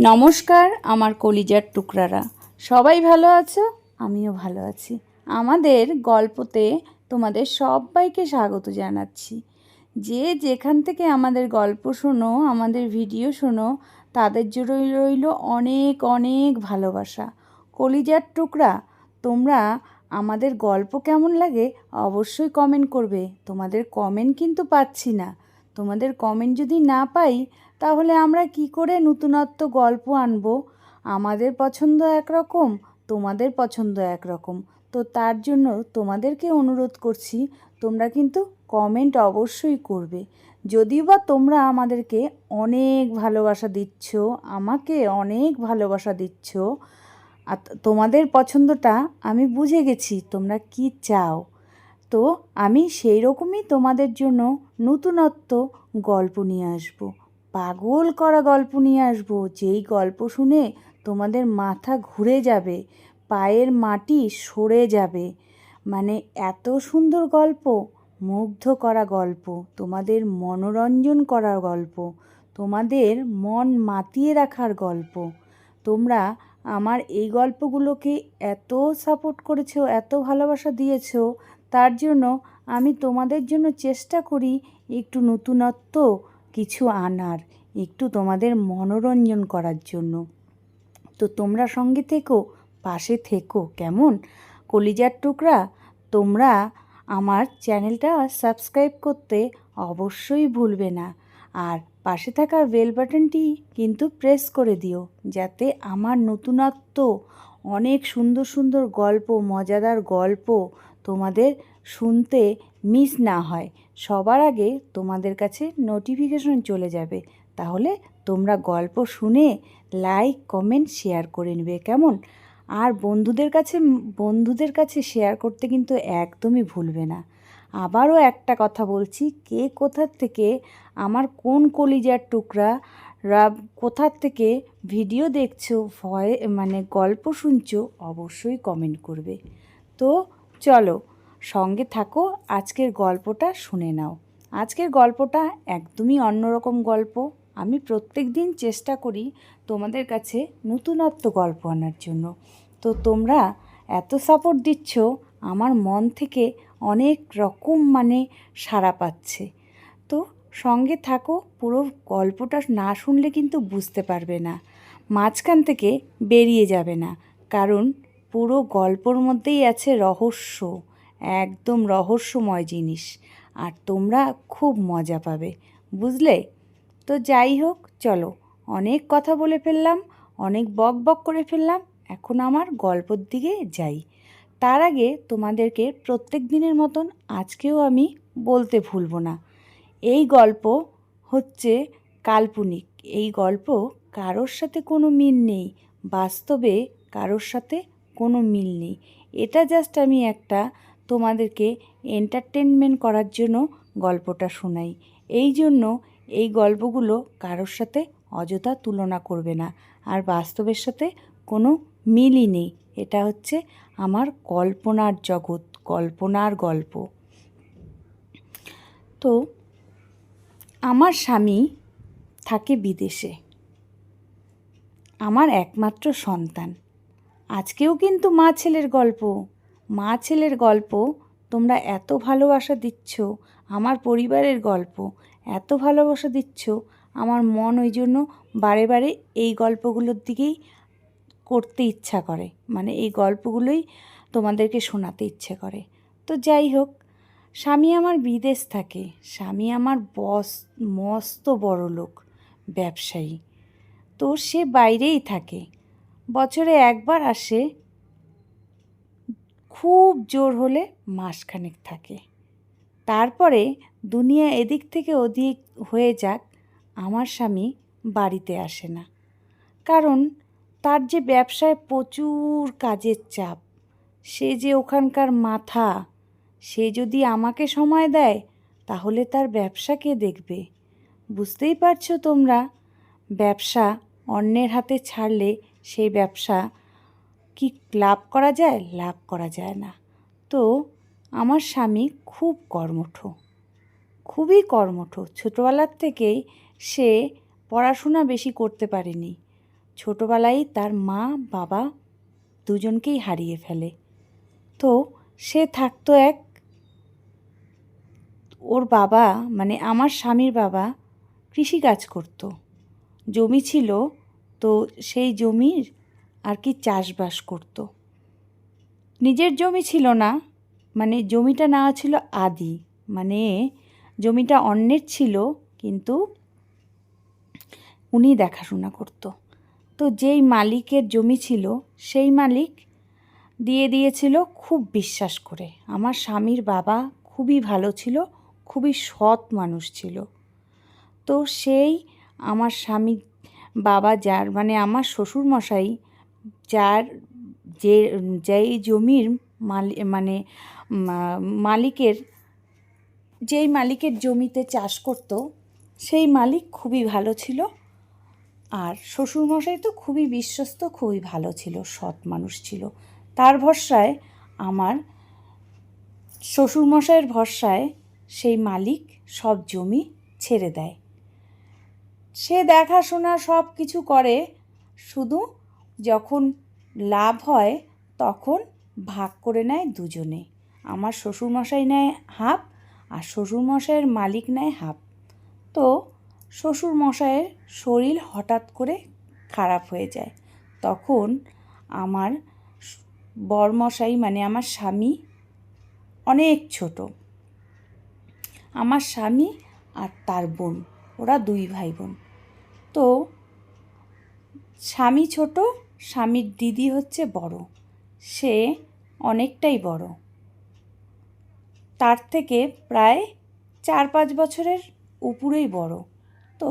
নমস্কার, আমার কলিজার টুকরারা। সবাই ভালো আছো? আমিও ভালো আছি। আমাদের গল্পতে তোমাদের সবাইকে স্বাগত জানাচ্ছি। যে যেখান থেকে আমাদের গল্প শোনো, আমাদের ভিডিও শোনো, তাদের জন্য রইল অনেক অনেক ভালোবাসা। কলিজার টুকরা, তোমরা আমাদের গল্প কেমন লাগে অবশ্যই কমেন্ট করবে। তোমাদের কমেন্ট কিন্তু পাচ্ছি না। তোমাদের কমেন্ট যদি না পাই তাহলে আমরা কি করে নতুনত্ব গল্প আনব? আমাদের পছন্দ একরকম, তোমাদের পছন্দ একরকম। তো তার জন্য তোমাদেরকে অনুরোধ করছি, তোমরা কিন্তু কমেন্ট অবশ্যই করবে। যদিও বা তোমরা আমাদেরকে অনেক ভালোবাসা দিচ্ছ, আমাকে অনেক ভালোবাসা দিচ্ছ, আর তোমাদের পছন্দটা আমি বুঝে গেছি, তোমরা কি চাও? তো আমি সেই রকমই তোমাদের জন্য নতুনত্ব গল্প নিয়ে আসব। পাগল করা গল্প নিয়ে আসব। যেই গল্প শুনে তোমাদের মাথা ঘুরে যাবে, পায়ের মাটি সরে যাবে। মানে এত সুন্দর গল্প, মুগ্ধ করা গল্প, তোমাদের মনোরঞ্জন করার গল্প, তোমাদের মন মাতিয়ে রাখার গল্প। তোমরা আমার এই গল্পগুলোকে এত সাপোর্ট করেছ, এত ভালোবাসা দিয়েছ, তার জন্য আমি তোমাদের জন্য চেষ্টা করি একটু নতুনত্ব কিছু আনার, একটু তোমাদের মনোরঞ্জন করার জন্য। তো তোমরা সঙ্গে থেকো, পাশে থেকো, কেমন? কলিজার টুকরা, তোমরা আমার চ্যানেলটা সাবস্ক্রাইব করতে অবশ্যই ভুলবে না। আর পাশে থাকা বেল বাটনটি কিন্তু প্রেস করে দিও, যাতে আমার নতুনত্ব, অনেক সুন্দর সুন্দর গল্প, মজাদার গল্প তোমাদের শুনতে মিস না হয়। সবার আগে তোমাদের কাছে নোটিফিকেশন চলে যাবে। তাহলে তোমরা গল্প শুনে লাইক কমেন্ট শেয়ার করে নেবে, কেমন? আর বন্ধুদের কাছে বন্ধুদের কাছে শেয়ার করতে কিন্তু একদমই ভুলবে না। আবারও একটা কথা বলছি, কে কোথার থেকে, আমার কোন কলিজার টুকরা কোথার থেকে ভিডিও দেখছ, ভয় মানে গল্প শুনছো, অবশ্যই কমেন্ট করবে। তো চলো সঙ্গে থাকো, আজকের গল্পটা শুনে নাও। আজকের গল্পটা একদমই অন্যরকম গল্প। আমি প্রত্যেক দিন চেষ্টা করি তোমাদের কাছে নতুনত্ব গল্প আনার জন্য। তো তোমরা এত সাপোর্ট দিচ্ছ, আমার মন থেকে অনেক রকম মানে সাড়া পাচ্ছে। তো সঙ্গে থাকো, পুরো গল্পটা না শুনলে কিন্তু বুঝতে পারবে না। মাঝখান থেকে বেরিয়ে যাবে না, কারণ পুরো গল্পর মধ্যেই আছে রহস্য। একদম রহস্যময় জিনিস। আর তোমরা খুব মজা পাবে। বুঝলে? তো যাই হোক, চলো। অনেক কথা বলে ফেললাম, অনেক বক বক করে ফেললাম, এখন আমার গল্পর দিকে যাই। তার আগে তোমাদেরকে প্রত্যেক দিনের মতন আজকেও আমি বলতে ভুলবো না। এই গল্প হচ্ছে কাল্পনিক। এই গল্প কারোর সাথে কোনো মিল নেই, বাস্তবে কারোর সাথে কোনো মিল নেই। এটা জাস্ট আমি একটা তোমাদেরকে এন্টারটেনমেন্ট করার জন্য গল্পটা শোনাই। এই জন্য এই গল্পগুলো কারোর সাথে অযথা তুলনা করবে না। আর বাস্তবের সাথে কোনো মিলই নেই। এটা হচ্ছে আমার কল্পনার জগৎ, কল্পনার গল্প। তো, আমার স্বামী থাকে বিদেশে। আমার একমাত্র সন্তান। আজকেও কিন্তু মা ছেলের গল্প। মা ছেলের গল্প, তোমরা এত ভালোবাসা দিচ্ছ, আমার পরিবারের গল্প, এত ভালোবাসা দিচ্ছ, আমার মন ওই জন্য বারে বারে এই গল্পগুলোর দিকেই করতে ইচ্ছা করে। মানে এই গল্পগুলোই তোমাদেরকে শোনাতে ইচ্ছে করে। তো যাই হোক, স্বামী আমার বিদেশ থাকে। স্বামী আমার বস, মস্ত বড় লোক, ব্যবসায়ী। তো সে বাইরেই থাকে। বছরে একবার আসে খুব জোর হলে মাসখানেক থাকে। তারপরে দুনিয়া এদিক থেকে ওদিক হয়ে যাক, আমার স্বামী বাড়িতে আসে না। কারণ তার যে ব্যবসায় প্রচুর কাজের চাপ, সে যে ওখানকার মাথা, সে যদি আমাকে সময় দেয়, তাহলে তার ব্যবসা কে দেখবে? বুঝতেই পারছ তোমরা, ব্যবসা অন্যের হাতে ছাড়লে সেই ব্যবসা কি লাভ করা যায়, লাভ করা যায় না। তো আমার স্বামী খুব কর্মঠ, খুবই কর্মঠ। ছোটোবেলার থেকেই সে পড়াশোনা বেশি করতে পারেনি। ছোটোবেলায় তার মা, বাবা দুজনকেই হারিয়ে ফেলে। তো সে থাকতো এক, ওর বাবা মানে আমার স্বামীর বাবা কৃষিকাজ করতো। জমি ছিল, তো সেই জমির আর কি চাষবাস করতো। নিজের জমি ছিল না মানে জমিটা নেওয়া ছিল আদি মানে জমিটা অন্যের ছিল, কিন্তু উনি দেখাশোনা করতো। তো যেই মালিকের জমি ছিল, সেই মালিক দিয়ে দিয়েছিল খুব বিশ্বাস করে। আমার স্বামীর বাবা খুবই ভালো ছিল, খুবই সৎ মানুষ ছিল। তো সেই আমার স্বামী বাবা যার মানে আমার শ্বশুরমশাই যার যে, যেই জমির মালি মানে মালিকের, যেই মালিকের জমিতে চাষ করতো, সেই মালিক খুবই ভালো ছিল। আর শ্বশুরমশাই তো খুবই বিশ্বস্ত, খুবই ভালো ছিল, সৎ মানুষ ছিল। তার ভরসায় আমার শ্বশুরমশাইয়ের ভরসায় সেই মালিক সব জমি ছেড়ে দেয়। সে দেখাশোনা সব কিছু করে, শুধু যখন লাভ হয়, তখন ভাগ করে নেয় দুজনে। আমার শ্বশুরমশাই নেয় হাফ আর শ্বশুরমশাইয়ের মালিক নেয় হাফ। তো শ্বশুরমশাইয়ের শরীর হঠাৎ করে খারাপ হয়ে যায়। তখন আমার বরমশাই মানে আমার স্বামী অনেক ছোট। আমার স্বামী আর তার বোন, ওরা দুই ভাই বোন। তো স্বামী ছোট স্বামীর দিদি হচ্ছে বড়। সে অনেকটাই বড়। তার থেকে প্রায় চার পাঁচ বছরের উপরেই বড়। তো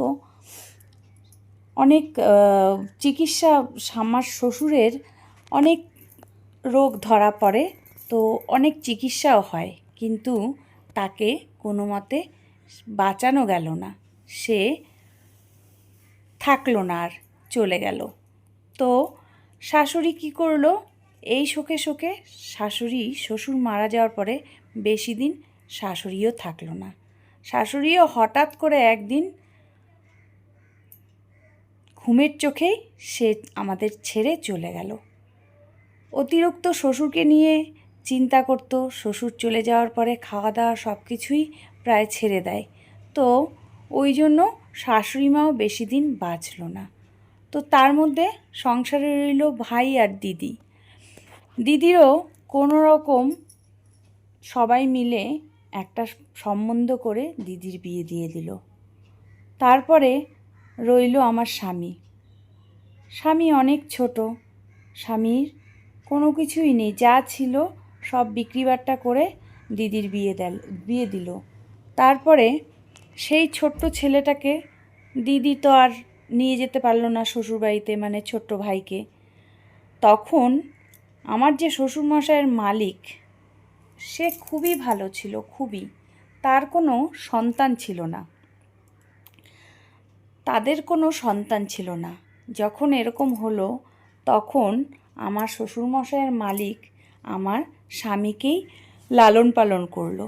অনেক চিকিৎসা আমার শ্বশুরের অনেক রোগ ধরা পড়ে, তো অনেক চিকিৎসাও হয়, কিন্তু তাকে কোনো মতে বাঁচানো গেল না। সে থাকল না আর চলে গেল। তো শাশুড়ি কী করল? এই শোকে শোকে শাশুড়ি শ্বশুর মারা যাওয়ার পরে বেশি দিন শাশুড়িও থাকল না। শাশুড়িও হঠাৎ করে একদিন ঘুমের চোখেই সে আমাদের ছেড়ে চলে গেল। অতিরিক্ত শ্বশুরকে নিয়ে চিন্তা করতো, শ্বশুর চলে যাওয়ার পরে খাওয়া দাওয়া সব কিছুই প্রায় ছেড়ে দেয়। তো ওই জন্য শাশুড়ি মাও বেশি দিন বাঁচল না। তো তার মধ্যে সংসারে রইল ভাই আর দিদি। দিদিরও কোনো রকম সবাই মিলে একটা সম্বন্ধ করে দিদির বিয়ে দিয়ে দিল। তারপরে রইল আমার স্বামী। স্বামী অনেক ছোট। স্বামীর কোনো কিছুই নেই। যা ছিল সব বিক্রিবাট্টা করে দিদির বিয়ে দেল, বিয়ে দিল। তারপরে সেই ছোট্ট ছেলেটাকে দিদি তো আর নিয়ে যেতে পারল না শ্বশুরবাড়িতে মানে ছোট্ট ভাইকে। তখন আমার যে শ্বশুরমশাইয়ের মালিক, সে খুবই ভালো ছিল, খুবই। তার কোনো সন্তান ছিল না। তাদের কোনো সন্তান ছিল না। যখন এরকম হলো, তখন আমার শ্বশুরমশাইয়ের মালিক আমার স্বামীকেই লালন পালন করল।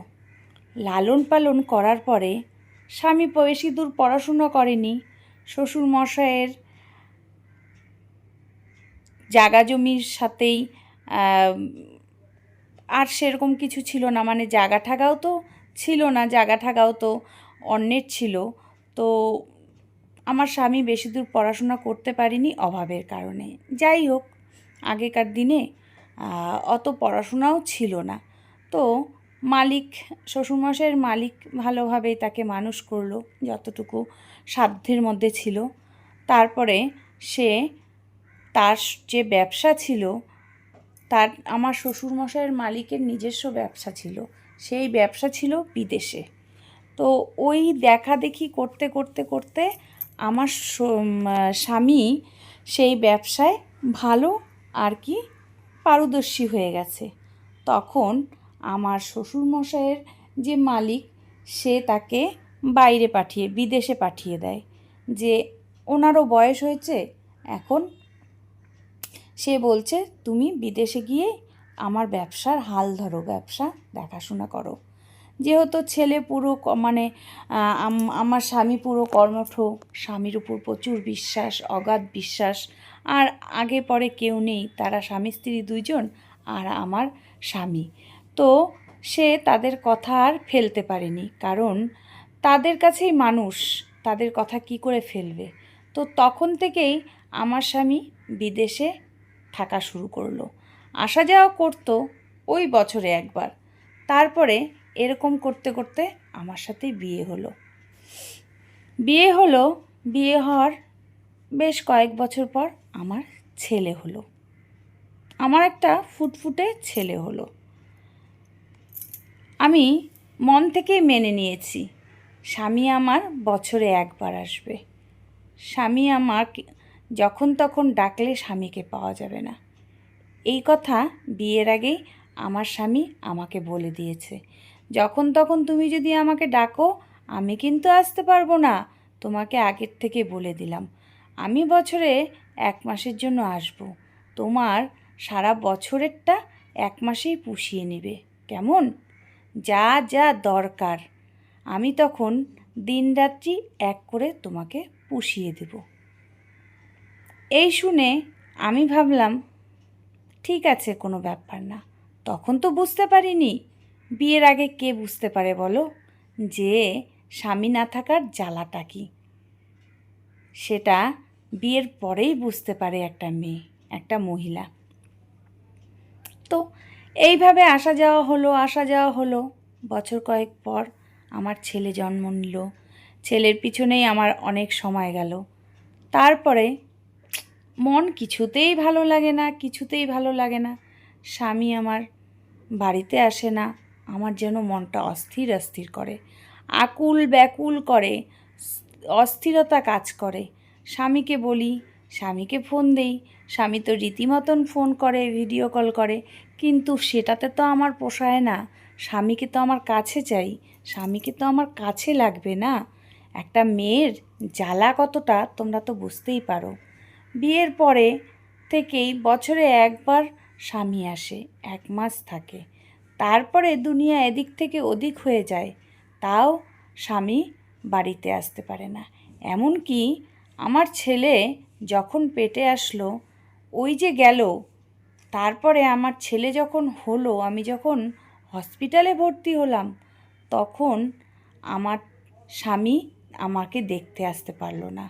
লালন পালন করার পরে স্বামী বেশি দূর পড়াশুনো করেনি শ্বশুরমশাইয়ের জাগা জমির সাথেই আর সেরকম কিছু ছিল না। মানে জাগা ঠাগাও তো ছিল না, জাগা ঠাগাও তো অন্যের ছিল। তো আমার স্বামী বেশি দূর পড়াশোনা করতে পারিনি অভাবের কারণে। যাই হোক, আগেকার দিনে অত পড়াশোনাও ছিল না। তো মালিক, শ্বশুরমশাইয়ের মালিক ভালোভাবেই তাকে মানুষ করল, যতটুকু সাধ্যের মধ্যে ছিল। তারপরে সে তার যে ব্যবসা ছিল, তার আমার শ্বশুরমশাইয়ের মালিকের নিজস্ব ব্যবসা ছিল। সেই ব্যবসা ছিল বিদেশে। তো ওই দেখা দেখি করতে করতে করতে আমার স্বামী সেই ব্যবসায় ভালো আর কি পারদর্শী হয়ে গেছে। তখন আমার শ্বশুরমশাইয়ের যে মালিক, সে তাকে বাইরে পাঠিয়ে, বিদেশে পাঠিয়ে দেয়। যে ওনারও বয়স হয়েছে, এখন সে বলছে, তুমি বিদেশে গিয়ে আমার ব্যবসার হাল ধরো, ব্যবসা দেখাশোনা করো। যেহেতু ছেলে পুরো মানে আমার স্বামী পুরো কর্মঠ, স্বামীর উপর প্রচুর বিশ্বাস, অগাধ বিশ্বাস, আর আগে পরে কেউ নেই, তারা স্বামী, স্ত্রী দুইজন আর আমার স্বামী। তো সে তাদের কথা আর ফেলতে পারেনি, কারণ তাদের কাছেই মানুষ, তাদের কথা কি করে ফেলবে? তো তখন থেকেই আমার স্বামী বিদেশে থাকা শুরু করল। আসা যাওয়া করতো ওই বছরে একবার। তারপরে এরকম করতে করতে আমার সাথেই বিয়ে হলো। বিয়ে হলো, বিয়ে হওয়ার বেশ কয়েক বছর পর আমার ছেলে হলো। আমার একটা ফুটফুটে ছেলে হলো। আমি মন থেকেই মেনে নিয়েছি। স্বামী আমার বছরে একবার আসবে। স্বামী আমার যখন তখন ডাকলে স্বামীকে পাওয়া যাবে না। এই কথা বিয়ের আগেই আমার স্বামী আমাকে বলে দিয়েছে। যখন তখন তুমি যদি আমাকে ডাকো, আমি কিন্তু আসতে পারব না। তোমাকে আগের থেকে বলে দিলাম। আমি বছরে এক মাসের জন্য আসব। তোমার সারা বছরেরটা এক মাসেই পুষিয়ে নেবে। কেমন? যা যা দরকার। আমি তখন দিনরাত্রি এক করে তোমাকে পুষিয়ে দেব। এই শুনে আমি ভাবলাম, ঠিক আছে, কোনো ব্যাপার না। তখন তো বুঝতে পারিনি। বিয়ের আগে কে বুঝতে পারে বলো? যে স্বামী না থাকার জ্বালাটা কি? সেটা বিয়ের পরেই বুঝতে পারে একটা মেয়ে, একটা মহিলা। তো এইভাবে আসা যাওয়া হলো, আসা যাওয়া হলো। বছর কয়েক পর আমার ছেলে জন্ম নিল। ছেলের পিছনেই আমার অনেক সময় গেল। তারপরে মন কিছুতেই ভালো লাগে না, কিছুতেই ভালো লাগে না। স্বামী আমার বাড়িতে আসে না, আমার যেন মনটা অস্থির অস্থির করে। আকুল ব্যাকুল করে, অস্থিরতা কাজ করে। স্বামীকে বলি, স্বামীকে ফোন দেই। স্বামী তো রীতিমতন ফোন করে, ভিডিও কল করে। কিন্তু সেটাতে তো আমার পোষায় না। স্বামীকে তো আমার কাছে চাই, স্বামীকে তো আমার কাছে লাগবে না। একটা মেয়ের জ্বালা কতটা তোমরা তো বুঝতেই পারো। বিয়ের পরে থেকেই বছরে একবার স্বামী আসে, এক মাস থাকে। তারপরে দুনিয়া এদিক থেকে ওদিক হয়ে যায়, তাও স্বামী বাড়িতে আসতে পারে না। এমনকি আমার ছেলে যখন পেটে আসলো, ওই যে গেল, তারপরে আমার ছেলে যখন হলো, আমি যখন হসপিটালে ভর্তি হলাম, তখন আমার স্বামী আমাকে দেখতে আসতে পারল না।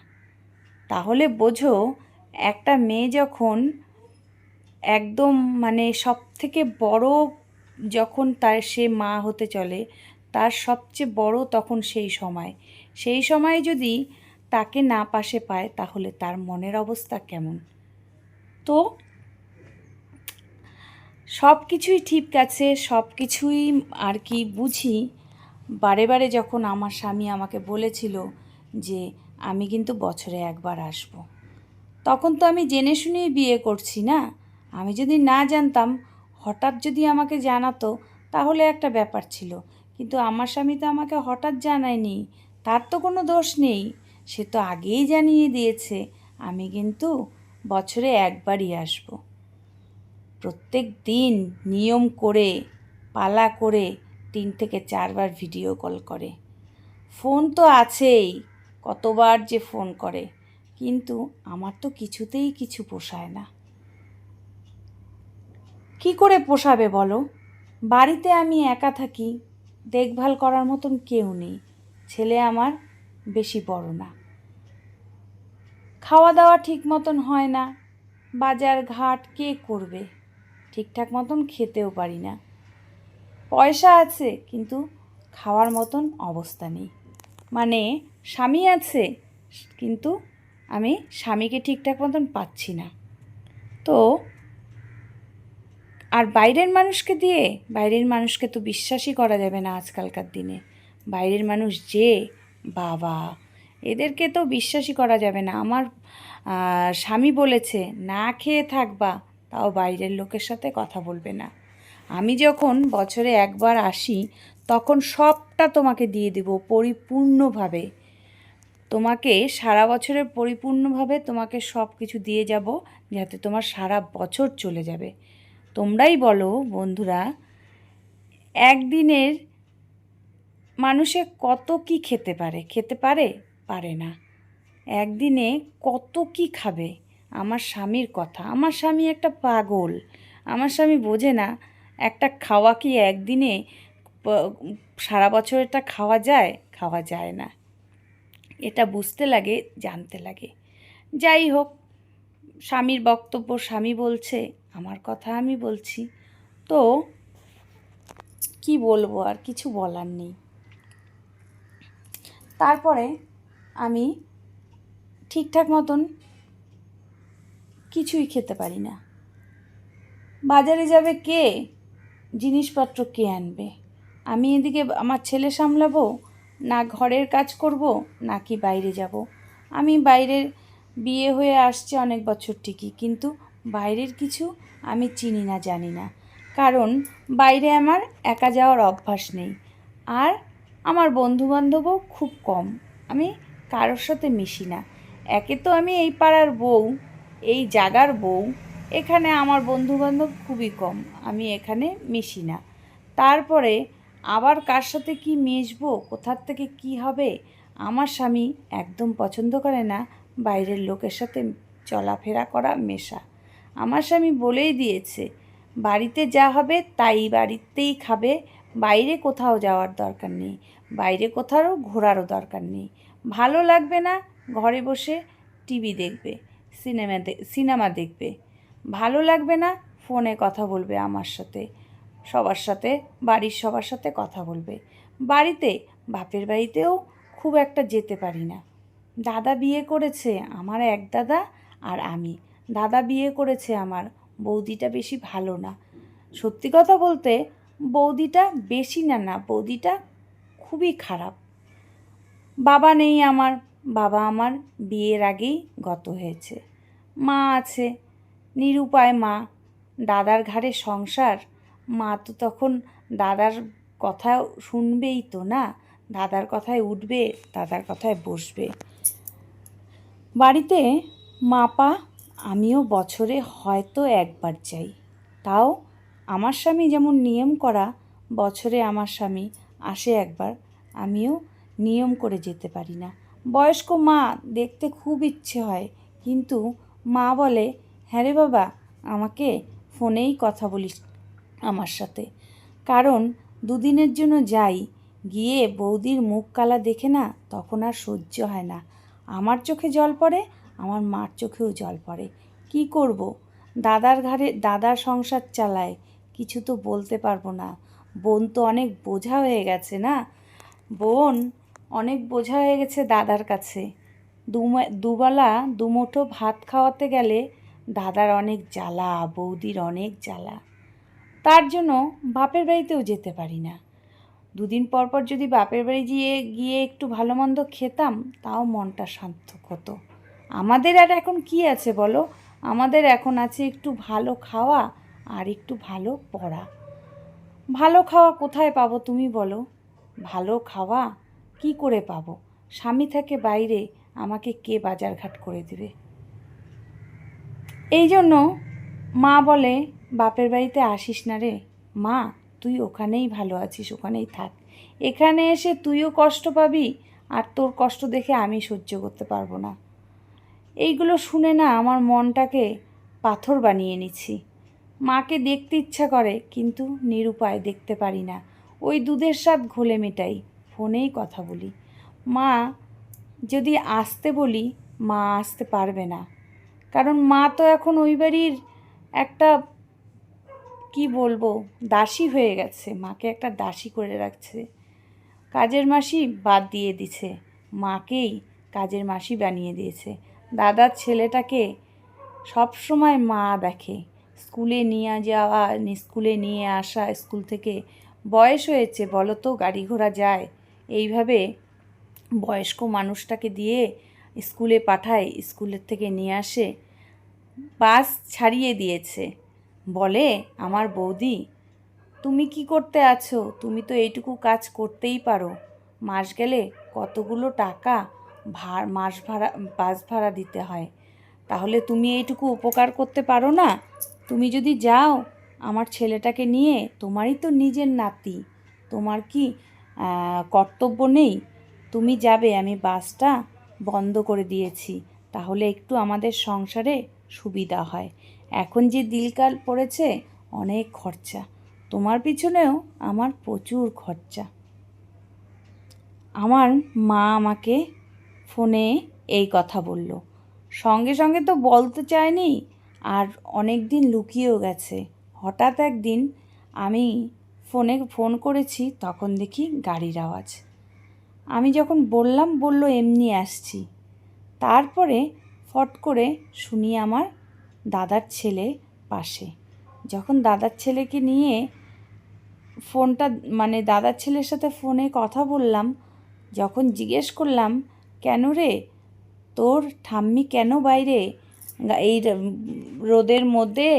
তাহলে বোঝো, একটা মেয়ে যখন একদম মানে সব থেকে বড় যখন তার সে মা হতে চলে, তার সবচেয়ে বড় তখন সেই সময়। সেই সময় যদি তাকে না পাশে পায়, তাহলে তার মনের অবস্থা কেমন? তো সব কিছুই ঠিক আছে সব কিছুই আর কি বুঝি। বারে বারে যখন আমার স্বামী আমাকে বলেছিল যে, আমি কিন্তু বছরে একবার আসব। তখন তো আমি জেনে শুনেই বিয়ে করছি, না? আমি যদি না জানতাম, হঠাৎ যদি আমাকে জানাতো, তাহলে একটা ব্যাপার ছিল। কিন্তু আমার স্বামী তো আমাকে হঠাৎ জানায়নি, তার তো কোনো দোষ নেই। সে তো আগেই জানিয়ে দিয়েছে, আমি কিন্তু বছরে একবারই আসব। প্রত্যেক দিন নিয়ম করে, পালা করে তিন থেকে চারবার ভিডিও কল করে। ফোন তো আছেই, কতবার যে ফোন করে, কিন্তু আমার তো কিছুতেই কিছু পোষায় না। কি করে পোষাবে বলো? বাড়িতে আমি একা থাকি, দেখভাল করার মতন কেউ নেই, ছেলে আমার বেশি বড় না। খাওয়া দাওয়া ঠিক মতন হয় না, বাজার ঘাট কে করবে? ঠিকঠাক মতন খেতেও পারি না। পয়সা আছে, কিন্তু খাওয়ার মতন অবস্থা নেই। মানে স্বামী আছে, কিন্তু আমি স্বামীকে ঠিকঠাক মতন পাচ্ছি না। তো, আর বাইরের মানুষকে দিয়ে, বাইরের মানুষকে তো বিশ্বাসই করা যাবে না আজকালকার দিনে। বাইরের মানুষ যে বাবা, এদেরকে তো বিশ্বাসই করা যাবে না। আমার স্বামী বলেছে, না খেয়ে থাকবা। তাও বাইরের লোকের সাথে কথা বলবে না। আমি যখন বছরে একবার আসি, তখন সবটা তোমাকে দিয়ে দেব পরিপূর্ণভাবে। তোমাকে সারা বছরের পরিপূর্ণভাবে তোমাকে সব কিছু দিয়ে যাব যাতে তোমার সারা বছর চলে যাবে। তোমরাই বলো বন্ধুরা, একদিনের মানুষে কত কি খেতে পারে? খেতে পারে? পারে না। একদিনে কত কি খাবে? আমার স্বামীর কথা। আমার স্বামী একটা পাগল। আমার স্বামী বোঝে না, একটা খাওয়া কি একদিনে সারা বছরটা খাওয়া যায়? খাওয়া যায় না। এটা বুঝতে লাগে, জানতে লাগে। যাই হোক, স্বামীর বক্তব্য স্বামী বলছে, আমার কথা আমি বলছি। তো কি বলব আর কিছু বলার নেই। তারপরে আমি ঠিকঠাক মতন কিছুই খেতে পারি না। বাজারে যাবে কে? জিনিসপত্র কে আনবে? আমি এদিকে আমার ছেলে সামলাবো, না ঘরের কাজ করব, নাকি বাইরে যাব? আমি বাইরের বিয়ে হয়ে আসছে অনেক বছর ঠিকই, কিন্তু বাইরের কিছু আমি চিনি না, জানি না। কারণ বাইরে আমার একা যাওয়ার অভ্যাস নেই, আর আমার বন্ধুবান্ধবও খুব কম। আমি কারোর সাথে মিশি না। একে তো আমি এই পাড়ার বউ এই জাগার বউ এখানে আমার বন্ধুবান্ধব খুবই কম, আমি এখানে মিশি না। তারপরে আবার কার সাথে কি মিশবো, কোথার থেকে কি হবে, আমার স্বামী একদম পছন্দ করে না বাইরের লোকের সাথে চলাফেরা করা মেশা। আমার স্বামী বলেই দিয়েছে, বাড়িতে যা হবে তাই বাড়িতেই খাবে, বাইরে কোথাও যাওয়ার দরকার নেই, বাইরে কোথাও ঘোরারও দরকার নেই। ভালো লাগবে না, ঘরে বসে টিভি দেখবে। সিনেমা সিনেমা দেখবে। ভালো লাগবে না, ফোনে কথা বলবে আমার সাথে। সবার সাথে, বাড়ির সবার সাথে কথা বলবে। বাড়িতে, বাপের বাড়িতেও খুব একটা যেতে পারি না। দাদা বিয়ে করেছে, আমার এক দাদা আর আমি। দাদা বিয়ে করেছে আমার, বৌদিটা বেশি ভালো না। সত্যি কথা বলতে, বৌদিটা বেশি না না, বৌদিটা খুবই খারাপ। বাবা নেই আমার, বাবা আমার বিয়ের আগেই গত হয়েছে। মা আছে, নিরুপায় মা। দাদার ঘাড়ে সংসার, মা তো তখন দাদার কথা শুনবেই তো না? দাদার কথায় উঠবে, দাদার কথায় বসবে। বাড়িতে মাপা আমিও বছরে হয়তো একবার যাই। তাও আমার স্বামী যেমন নিয়ম করা, বছরে আমার স্বামী আসে একবার, আমিও নিয়ম করে যেতে পারি না। বয়স্ক মা দেখতে খুব ইচ্ছে হয়, কিন্তু মা বলে হ্যাঁ রে বাবা, আমাকে ফোনেই কথা বলিস আমার সাথে। কারণ দুদিনের জন্য যাই, গিয়ে বৌদির মুখ কালা দেখে না তখন আর সহ্য হয় না। আমার চোখে জল পড়ে, আমার মার চোখেও জল পড়ে। কি করব? দাদার ঘাড়ে, দাদার সংসার চালায়, কিছু তো বলতে পারব না। বোন তো অনেক বোঝা হয়ে গেছে না? বোন অনেক বোঝা হয়ে গেছে দাদার কাছে। দুবেলা দুমুঠো ভাত খাওয়াতে গেলে দাদার অনেক জ্বালা, বৌদির অনেক জ্বালা। তার জন্য বাপের বাড়িতেও যেতে পারি না। দুদিন পর পর যদি বাপের বাড়ি গিয়ে গিয়ে একটু ভালো মন্দ খেতাম, তাও মনটা শান্ত হতো। আমাদের আর এখন কি আছে বলো? আমাদের এখন আছে একটু ভালো খাওয়া আর একটু ভালো পড়া। ভালো খাওয়া কোথায় পাবো তুমি বলো? ভালো খাওয়া কি করে পাবো? স্বামী থাকে বাইরে আমাকে কে বাজারঘাট করে দিবে? এই জন্য মা বলে, বাপের বাড়িতে আসিস না রে। মা, তুই ওখানেই ভালো আছিস, ওখানেই থাক। এখানে এসে তুইও কষ্ট পাবি আর তোর কষ্ট দেখে আমি সহ্য করতে পারব না। এইগুলো শুনে না আমার মনটাকে পাথর বানিয়ে নিচ্ছি। মাকে দেখতে ইচ্ছা করে, কিন্তু নিরুপায় দেখতে পারি না। ওই দুধের স্বাদ ঘোলে মেটাই, ফোনেই কথা বলি। মা যদি আসতে বলি, মা আসতে পারবে না। কারণ মা তো এখন ওই বাড়ির একটা, কি বলব, দাসী হয়ে গেছে। মাকে একটা দাসী করে রাখছে। কাজের মাসি বাদ দিয়ে দিছে। মাকেই কাজের মাসি বানিয়ে দিয়েছে। দাদার ছেলেটাকে সব সময় মা দেখে। স্কুলে নিয়ে যাওয়া, স্কুলে নিয়ে আসা, স্কুল থেকে বয়স হয়েছে, বলো তো, গাড়ি ঘোড়া যায়। এইভাবে বয়স্ক মানুষটাকে দিয়ে স্কুলে পাঠায়, স্কুলের থেকে নিয়ে আসে। বাস ছাড়িয়ে দিয়েছে। বলে, আমার বৌদি, তুমি কি করতে আছো? তুমি তো এইটুকু কাজ করতেই পারো। মাস গেলে কতগুলো টাকা ভাড়, মাস ভাড়া, বাস ভাড়া দিতে হয়। তাহলে তুমি এইটুকু উপকার করতে পারো না? তুমি যদি যাও, আমার ছেলেটাকে নিয়ে, তোমারই তো নিজের নাতি। তোমার কি কর্তব্য নেই? তুমি যাবে, আমি বাসটা বন্ধ করে দিয়েছি। তাহলে একটু আমাদের সংসারে সুবিধা হয়। এখন যে দিলকাল পড়েছে, অনেক খরচা। তোমার পিছনেও আমার প্রচুর খরচা। আমার মা আমাকে ফোনে এই কথা বলল। সঙ্গে সঙ্গে তো বলতে চায়নি, আর অনেক দিন লুকিয়েও গেছে। হঠাৎ একদিন আমি ফোনে ফোন করেছি, তখন দেখি গাড়ির আওয়াজ। আমি যখন বললাম, বলল, এমনি আসছি। তারপরে ফট করে শুনি আমার দাদার ছেলে পাশে। যখন দাদার ছেলেকে নিয়ে ফোনটা মানে দাদার ছেলের সাথে ফোনে কথা বললাম, যখন জিজ্ঞেস করলাম, কেন রে? তোর ঠাম্মি কেন বাইরে? এই রোদের মধ্যে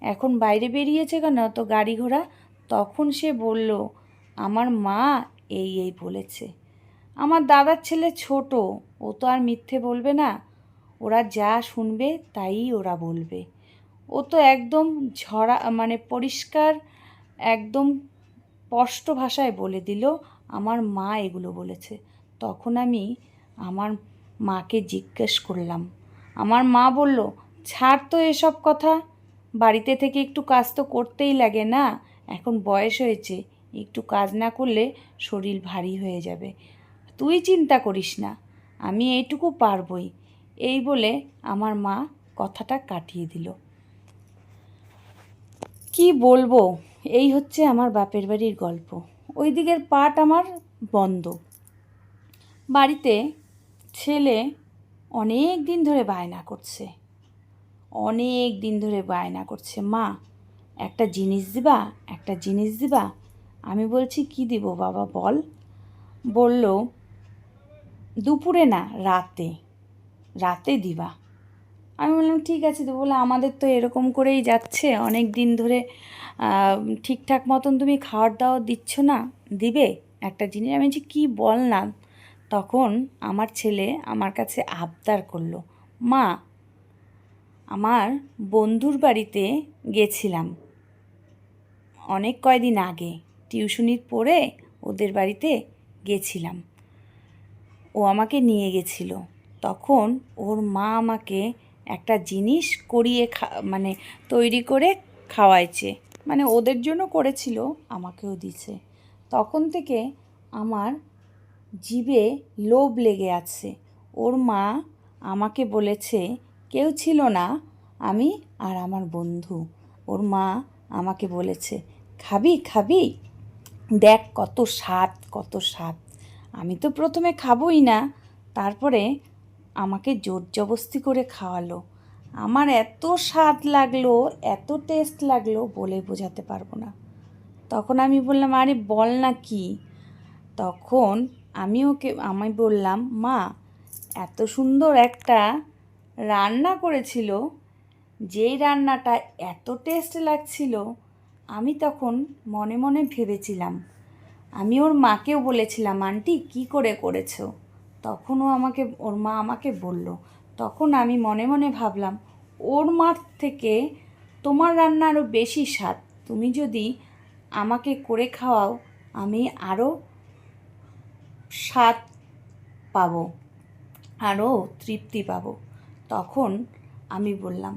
এখন বাইরে বেরিয়েছে কেন? তো গাড়ি ঘোড়া? তখন সে বলল, আমার মা এই এই বলেছে। আমার দাদার ছেলে ছোট, ও তো আর মিথ্যে বলবে না। ওরা যা শুনবে তাই ওরা বলবে। ও তো একদম ঝরা মানে পরিষ্কার, একদম স্পষ্ট ভাষায় বলে দিল, আমার মা এগুলো বলেছে। তখন আমি আমার মাকে জিজ্ঞেস করলাম। আমার মা বলল, ছাড় তো এসব কথা। বাড়িতে থেকে একটু কাজ তো করতেই লাগে না। এখন বয়স হয়েছে, একটু কাজ না করলে শরীর ভারী হয়ে যাবে। তুই চিন্তা করিস না, আমি এইটুকু পারবই। এই বলে আমার মা কথাটা কাটিয়ে দিল। কি বলব, এই হচ্ছে আমার বাপের বাড়ির গল্প। ওই দিকের পাট আমার বন্ধ। বাড়িতে ছেলে অনেক দিন ধরে বায়না করছে। অনেক দিন ধরে বায়না করছে, মা, একটা জিনিস দিবা, একটা জিনিস দিবা, আমি বলছি কি দিব বাবা বল। বলল দুপুরে না, রাতে। রাতে দিবা। আমি বললাম, ঠিক আছে। তো বলে আমাদের তো এরকম করেই যাচ্ছে। অনেক দিন ধরে ঠিকঠাক মতন তুমি খাওয়ার দাওয়ার দিচ্ছ না। দিবে? একটা জিনিস। আমি বলছি, কী বল না তখন আমার ছেলে আমার কাছে আবদার করল, মা, আমার বন্ধুর বাড়িতে গেছিলাম অনেক কয়দিন আগে। টিউশনির পড়ে ওদের বাড়িতে গেছিলাম। ও আমাকে নিয়ে গেছিল। তখন ওর মা আমাকে একটা জিনিস করিয়ে খা মানে তৈরি করে খাওয়াইছে। মানে ওদের জন্য করেছিল, আমাকেও দিছে। তখন থেকে আমার জীবে লোভ লেগে আছে। ওর মা আমাকে বলেছে, কেউ ছিল না, আমি আর আমার বন্ধু। ওর মা আমাকে বলেছে, খাবি খাবি, দেখ কত স্বাদ কত স্বাদ। আমি তো প্রথমে খাবোই না। তারপরে আমাকে জোর জবস্তি করে খাওয়ালো। আমার এত স্বাদ লাগল, এত টেস্ট লাগল বলে বোঝাতে পারব না। তখন আমি বললাম, আরে, বল না কি? তখন আমি ওকে, আমি বললাম, মা, এত সুন্দর একটা রান্না করেছিল, যেই রান্নাটা এত টেস্ট লাগছিল, আমি তখন মনে মনে ভেবেছিলাম আমি ওর মাকেও বলেছিলাম, আন্টি, কি করে করেছ? তখন ও আমাকে, ওর মা আমাকে বলল। তখন আমি মনে মনে ভাবলাম, ওর মার থেকে তোমার রান্না আরও বেশি স্বাদ। তুমি যদি আমাকে করে খাওয়াও, আমি আরও স্বাদ পাবো আরও তৃপ্তি পাবো। তখন আমি বললাম,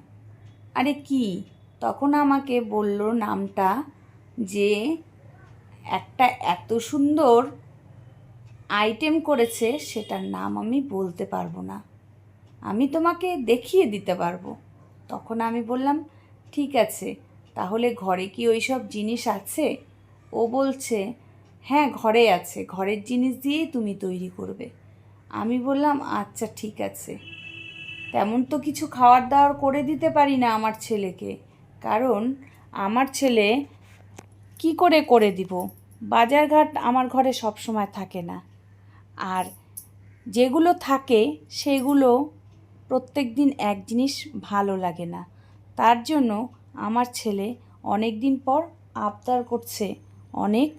আরে কি? তখন আমাকে বলল নামটা যে একটা এত সুন্দর আইটেম করেছে, সেটার নাম আমি বলতে পারব না। আমি তোমাকে দেখিয়ে দিতে পারব। তখন আমি বললাম, ঠিক আছে, তাহলে ঘরে কি ওই সব জিনিস আছে? ও বলছে হ্যাঁ ঘরে আছে। ঘরের জিনিস দিয়েই তুমি তৈরি করবে। আমি বললাম আচ্ছা ঠিক আছে। তেমন তো কিছু খাওয়ার দাওয়ার করে দিতে পারি না আমার ছেলেকে। কারণ আমার ছেলে কি করে করে দিব? বাজারঘাট আমার ঘরে সব সময় থাকে না। আর যেগুলো থাকে, সেগুলো প্রত্যেক দিন এক জিনিস ভালো লাগে না। তার জন্য আমার ছেলে অনেক দিন পর আবদার করছে, অনেক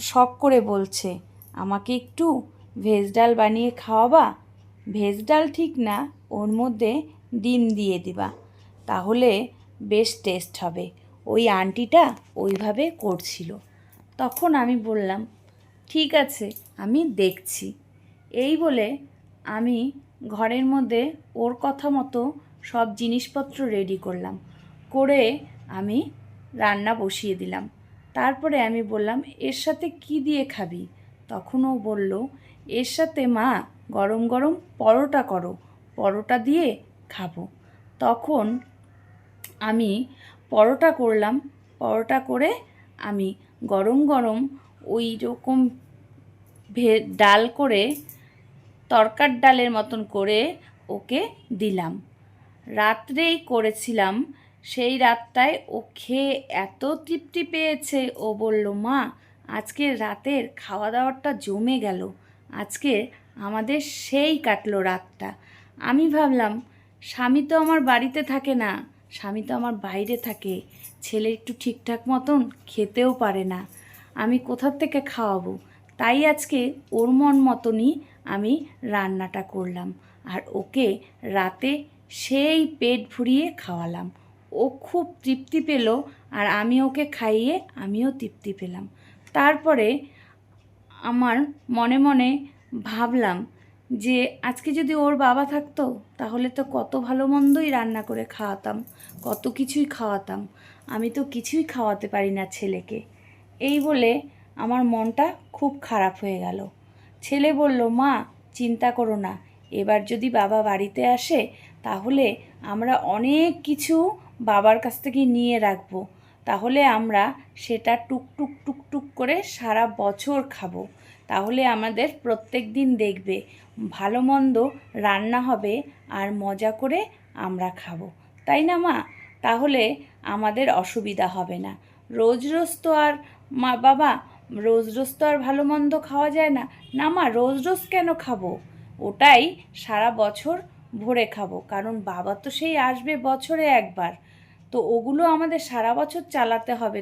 শখ করে বলছে, আমাকে একটু ভেজ ডাল বানিয়ে খাওয়াবা? ভেজ ডাল ঠিক না, ওর মধ্যে ডিম দিয়ে দিবা। তাহলে বেশ টেস্ট হবে। ওই আন্টিটা ওইভাবে করছিল। তখন আমি বললাম, ঠিক আছে, আমি দেখছি। এই বলে আমি ঘরের মধ্যে ওর কথা মতো সব জিনিসপত্র রেডি করলাম, করে আমি রান্না বসিয়ে দিলাম। তারপরে আমি বললাম, এর সাথে কি দিয়ে খাবি? তখন ও বলল, এর সাথে মা, গরম গরম পরোটা করো, পরোটা দিয়ে খাব। তখন আমি পরোটা করলাম। পরোটা করে আমি গরম গরম ওই রকম ভে, ডাল করে তরকার ডালের মতন করে ওকে দিলাম। রাত্রেই করেছিলাম। সেই রাতটায় ও খেয়ে এত তৃপ্তি পেয়েছে। ও বলল, মা, আজকে রাতের খাওয়া দাওয়াটা জমে গেল। আজকে আমাদের সেই কাটলো রাতটা। আমি ভাবলাম, স্বামী তো আমার বাড়িতে থাকে না। স্বামী তো আমার বাইরে থাকে। ছেলে একটু ঠিকঠাক মতন খেতেও পারে না। আমি কোথার থেকে খাওয়াবো? তাই আজকে ওর মন মতনই আমি রান্নাটা করলাম। আর ওকে রাতে সেই পেট ভরিয়ে খাওয়ালাম। ও খুব তৃপ্তি পেল আর আমি ওকে খাইয়ে আমিও তৃপ্তি পেলাম। তারপরে আমার মনে মনে ভাবলাম যে আজকে যদি ওর বাবা থাকতো, তাহলে তো কত ভালো মন্দই রান্না করে খাওয়াতাম, কত কিছুই খাওয়াতাম। আমি তো কিছুই খাওয়াতে পারি না ছেলেকে। এই বলে আমার মনটা খুব খারাপ হয়ে গেল। ছেলে বলল, মা, চিন্তা করো না। এবার যদি বাবা বাড়িতে আসে, তাহলে আমরা অনেক কিছু বাবার কাছ থেকে নিয়ে রাখব। তাহলে আমরা সেটা টুক টুক টুক টুক করে সারা বছর খাব। তাহলে আমাদের প্রত্যেক দিন দেখবে ভালো মন্দ রান্না হবে আর মজা করে আমরা খাব। তাই না মা? তাহলে আমাদের অসুবিধা হবে না। রোজ রোজ তো আর মা বাবা, রোজ রোজ তো আর ভালো মন্দ খাওয়া যায় না। না মা, রোজ রোজ কেন খাব? ওটাই সারা বছর ভরে খাব, কারণ বাবা তো সেই আসবে বছরে একবার। তো ওগুলো আমাদের সারা বছর চালাতে হবে।